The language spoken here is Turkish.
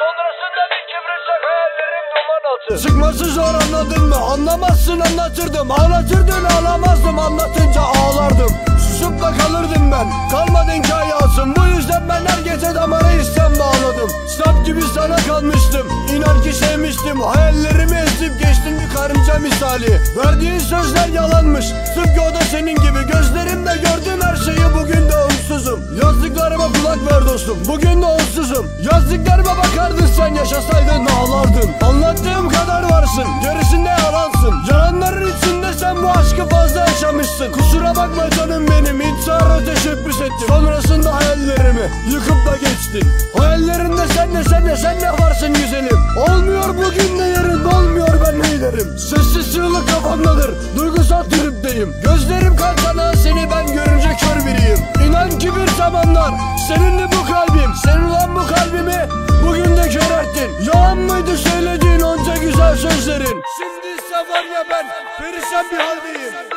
Sonrasında bir kibritçek hayallerim duman altı Çıkması zor anladın mı? Anlamazsın anlatırdım. Ağlatırdın ağlamazdım anlatınca ağlardım. Susup da kalırdım ben. Kalmadın ki hayatım. Bu yüzden ben her gece damara istem bağladım. Sap gibi sana kalmıştım. İnan ki sevmiştim. Hayallerimi ezip geçtin bir karınca misali. Verdiğin sözler yalanmış. Tıpkı o da senin gibi. Gözlerimle gördüm her şeyi bugün de umutsuzum. Yazdıklarıma kulak ver dostum. Bugün de umutsuzum. Yazdıklarıma bakardın sen yaşasaydın ağlardın. Anlattığım kadar varsın. Gerisinde yalansın. Yalanların içinde sen bu aşkı fazla yaşamışsın. Kusura bakma canım benim. İntihara teşebbüs ettim. Sonrasında hayallerimi yıkıp da geçtin. Hayallerinde sen de sen de sen de varsın güzelim. Olmuyor bugün de yarın olmuyor ben neylerim. Sessiz çığlık kafamdadır. Duygusal tripteyim. Gözlerim kan seni ben görünce kör biriyim. İnan ki bir zamanlar seninle bu kalbim. Senin ben perişan bir haldeyim.